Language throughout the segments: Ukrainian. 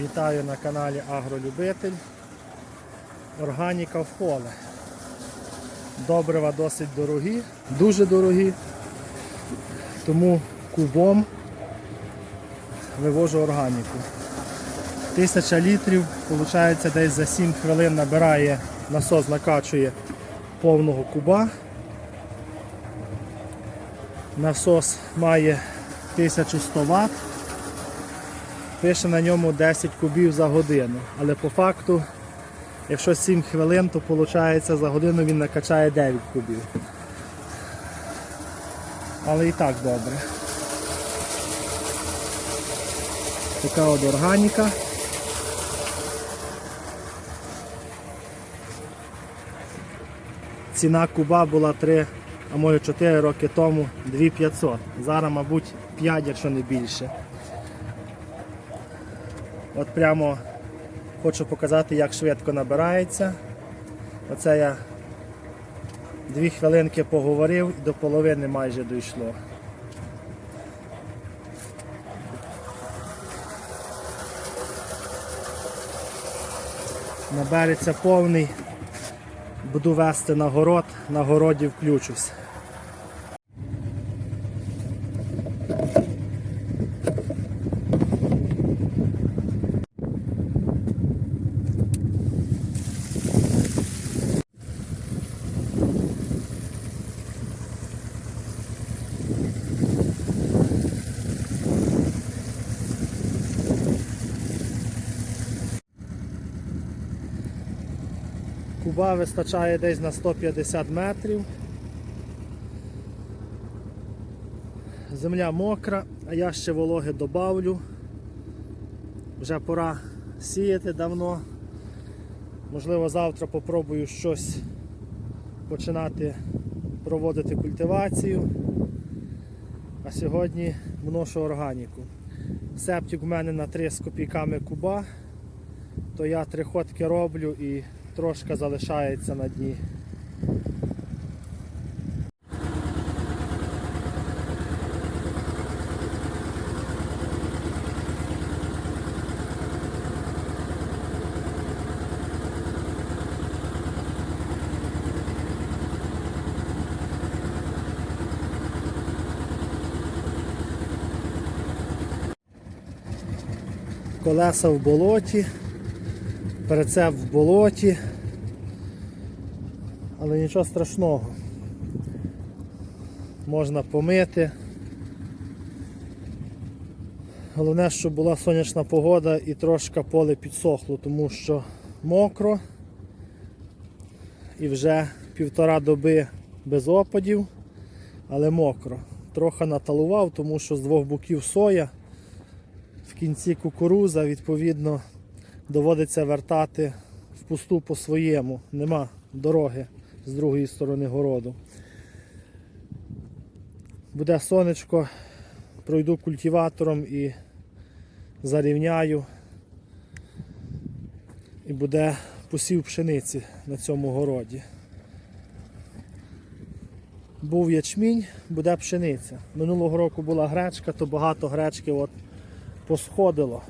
Вітаю на каналі Агролюбитель. Органіка в поле. Добрива досить дорогі, дуже дорогі. Тому кубом вивожу органіку. Тисяча літрів, виходить, десь за 7 хвилин набирає, насос накачує повного куба. Насос має 1100 Вт. Пише на ньому 10 кубів за годину. Але по факту, якщо 7 хвилин, то виходить за годину він накачає 9 кубів. Але і так добре. Така от органіка. Ціна куба була 3, а може 4 роки тому 2500. Зараз, мабуть, 5, якщо не більше. От прямо хочу показати, як швидко набирається. Оце я дві хвилинки поговорив і до половини майже дійшло. Набереться повний, буду вести на город, на городі включусь. Куба вистачає десь на 150 метрів. Земля мокра, а я ще вологи добавлю. Вже пора сіяти давно. Можливо, завтра попробую щось починати проводити культивацію. А сьогодні вношу органіку. Септик у мене на 3 з копійками куба, то я три ходки роблю і трошки залишається на дні. Колеса в болоті, перецеп в болоті, але нічого страшного. Можна помити. Головне, щоб була сонячна погода і трошки поле підсохло, тому що мокро і вже півтора доби без опадів, але мокро. Трохи наталував, тому що з двох боків соя, в кінці кукуруза, відповідно, доводиться вертати в пусту по своєму. Нема дороги з другої сторони городу. Буде сонечко, пройду культиватором і зарівняю. І буде посів пшениці на цьому городі. Був ячмінь, буде пшениця. Минулого року була гречка, то багато гречки от посходило.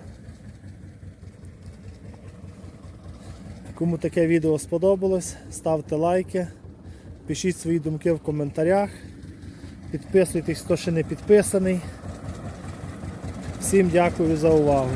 Кому таке відео сподобалось, ставте лайки, пишіть свої думки в коментарях, підписуйтесь, хто ще не підписаний. Всім дякую за увагу.